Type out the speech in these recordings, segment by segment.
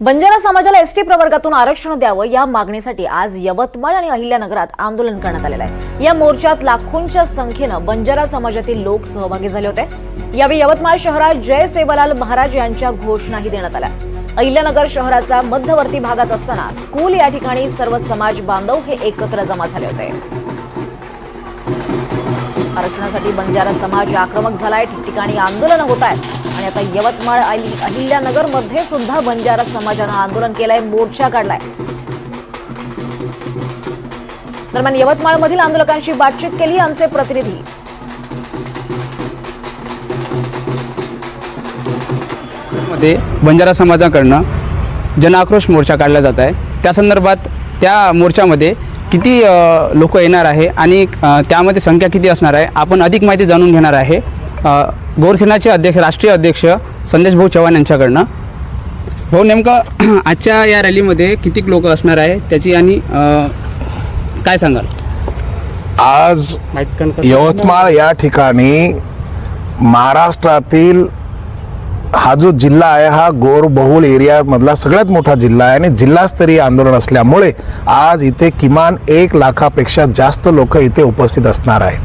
बंजारा समाजाला एसटी प्रवर्गातून आरक्षण द्यावं या मागणीसाठी आज यवतमाळ आणि अहिल्यानगरात आंदोलन करण्यात आलेलं आहे. या मोर्चात लाखोंच्या संख्येनं बंजारा समाजातील लोक सहभागी झाले होते. यावेळी यवतमाळ शहरात जय सेवालाल महाराज यांच्या घोषणाही देण्यात आल्या. अहिल्यानगर शहराचा मध्यवर्ती भागात असताना स्कूल या ठिकाणी सर्व समाज बांधव हे एकत्र जमा झाले होते. आरक्षणासाठी बंजारा समाज आक्रमक झालाय ठिकठिकाणी आंदोलन होत आहेत आणि आता यवतमाळ आणि अहिल्यानगरमध्ये सुद्धा बंजारा समाजानं आंदोलन केलंय मोर्चा काढलाय. दरम्यान यवतमाळ मधील आंदोलकांशी बातचीत केली आमचे प्रतिनिधी. मध्ये बंजारा समाजाकडनं जनआक्रोश मोर्चा काढला जात आहे. त्या संदर्भात त्या मोर्चामध्ये किती लोक येणार आहे आणि त्यामध्ये संख्या किती असणार आहे आपण अधिक माहिती जाणून घेणार आहे. गौरसेनाचे अध्यक्ष राष्ट्रीय अध्यक्ष संदेश भाऊ चव्हाण यांच्याकडनं. भाऊ नेमकं आजच्या या रॅलीमध्ये किती लोक असणार आहे? त्याची आणि काय सांगाल? आज यवतमाळ या ठिकाणी महाराष्ट्रातील हा जो जिल्हा आहे हा गोर बहुल एरियामधला सगळ्यात मोठा जिल्हा आहे आणि जिल्हास्तरीय आंदोलन असल्यामुळे आज इथे किमान एक लाखापेक्षा जास्त लोक इथे उपस्थित असणार आहे.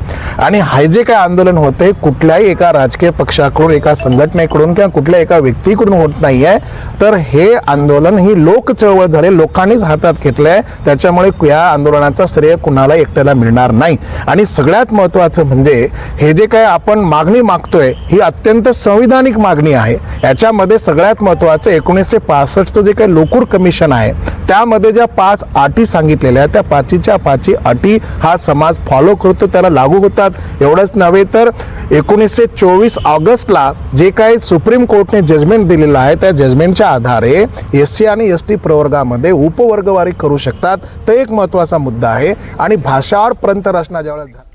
आणि हे जे काय आंदोलन होते कुठल्याही एका राजकीय पक्षाकडून एका संघटनेकडून किंवा कुठल्या एका व्यक्तीकडून होत नाही आहे तर हे आंदोलन ही लोक चळवळ झाले लोकांनीच हातात घेतलं आहे त्याच्यामुळे या आंदोलनाचा श्रेय कुणाला एकट्याला मिळणार नाही. आणि सगळ्यात महत्त्वाचं म्हणजे हे जे काय आपण मागणी मागतोय ही अत्यंत संविधानिक मागणी आहे. याच्यामध्ये सगळ्यात महत्त्वाचं एकोणीसशे पासष्टचं जे काही लोकूर कमिशन आहे त्यामध्ये ज्या पाच अटी सांगितलेल्या आहेत त्या पाचीच्या पाची अटी हा समाज फॉलो करतो त्याला लागू होतात. एवढंच नव्हे तर एकोणीसशे चोवीस ऑगस्टला जे काही सुप्रीम कोर्टने जजमेंट दिलेलं आहे त्या जजमेंटच्या आधारे एस सी आणि एस टी प्रवर्गामध्ये उपवर्गवारी करू शकतात. तो एक महत्त्वाचा मुद्दा आहे. आणि भाषावर पंतरचना ज्यावेळेस झाली